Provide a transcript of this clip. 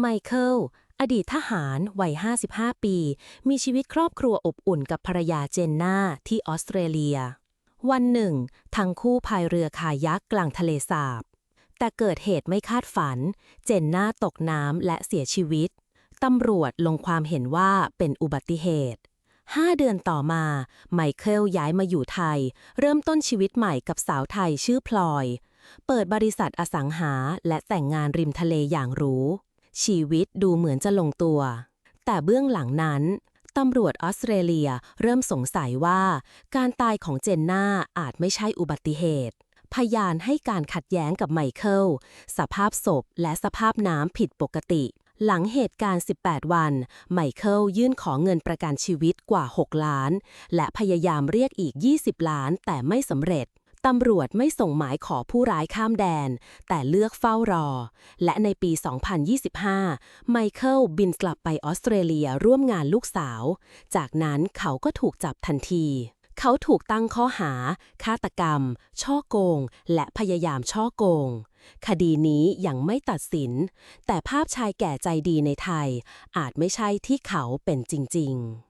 ไมเคิลอดีตทหารวัย 55 ปี มีชีวิตครอบครัวอบอุ่นกับภรรยาเจนนาที่ออสเตรเลีย วันหนึ่ง ทั้งคู่พายเรือคายักกลางทะเลสาบ แต่เกิดเหตุไม่คาดฝัน เจนนาตกน้ำและเสียชีวิต ตำรวจลงความเห็นว่าเป็นอุบัติเหตุห้าเดือนต่อมา ไมเคิลย้ายมาอยู่ไทย เริ่มต้นชีวิตใหม่กับสาวไทยชื่อพลอย เปิดบริษัทอสังหาและแต่งงานริมทะเลอย่างหรู ชีวิตดูเหมือนจะลงตัว แต่เบื้องหลังนั้นตำรวจออสเตรเลียเริ่มสงสัยว่า การตายของเจนน่าอาจไม่ใช่อุบัติเหตุ พยานให้การขัดแย้งกับไมเคิล สภาพศพและสภาพน้ำผิดปกติ หลังเหตุการณ์ 18 วัน ไมเคิลยื่นขอเงินประกันชีวิตกว่า 6 ล้าน และพยายามเรียกอีก 20 ล้านแต่ไม่สำเร็จ ตำรวจไม่ส่งหมายขอผู้ร้ายข้ามแดน แต่เลือกเฝ้ารอ และในปี 2025 ไมเคิลบินกลับไปออสเตรเลียร่วมงานลูกสาว จากนั้นเขาก็ถูกจับทันที เขาถูกตั้งข้อหา ฆาตกรรม ช่อโกง และพยายามช่อโกง คดีนี้ยังไม่ตัดสิน แต่ภาพชายแก่ใจดีในไทย อาจไม่ใช่ที่เขาเป็นจริง ๆ